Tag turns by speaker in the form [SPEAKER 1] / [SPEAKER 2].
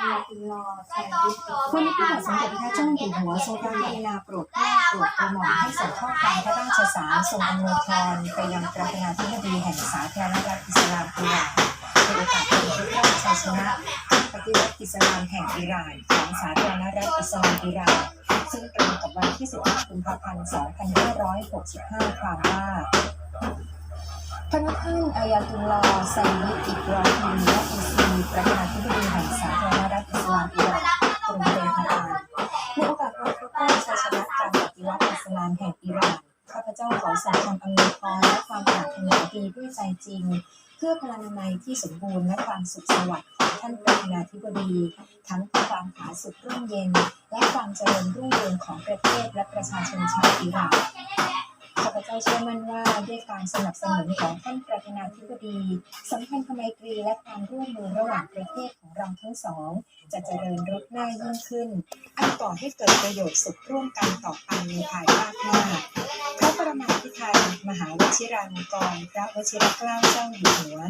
[SPEAKER 1] วันนี้พระบาสมเด็จพระเจ้าอยู่หัวทรงพระกรุณาโปรดเกล้าโปรดกระหม่อมให้ส่งข้อความพระราชสารทรงอำนวยพรไปยังประธานาธิบดีแห่งสาธารณรัฐอิสลามอิหร่านในโอกาสเป็นครบรอบชัยชนะปฏิวัติอิสลามแห่งอิหร่านของสาธารณรัฐอิสลามอิหร่านซึ่งตรงกับวันที่ 15 กุมภาพันธ์ 2565 ความว่าพระท่านอายาตุลลอฮ์ไซยิดอิบราฮิม ลามแห่งอิหร่านข้าพเจ้าขอส่งความอำนวยพรและความปรารถนาดีด้วยใจจริง เพื่อพลานามัยที่สมบูรณ์และความสุขสวัสดิ์ของท่านประธานาธิบดี ทั้งความผาสุกร่มเย็น และความเจริญรุ่งเรืองของประเทศและประชาชนชาวอิหร่าน ข้าพเจ้าเชื่อมั่นว่าด้วยการสนับสนุนของท่านประธานาธิบดีสัมพันธไมตรีและความร่วมมือระหว่างประเทศของเราทั้งสอง จะเจริญรุดหน้ายิ่งขึ้น อันก่อให้เกิดประโยชน์สุขร่วมกันต่อไปในภายภาคหน้าพระประมาพิไทยมหาวชิราลงกรณ์พระวชิรเกล้าเจ้าอยู่หัว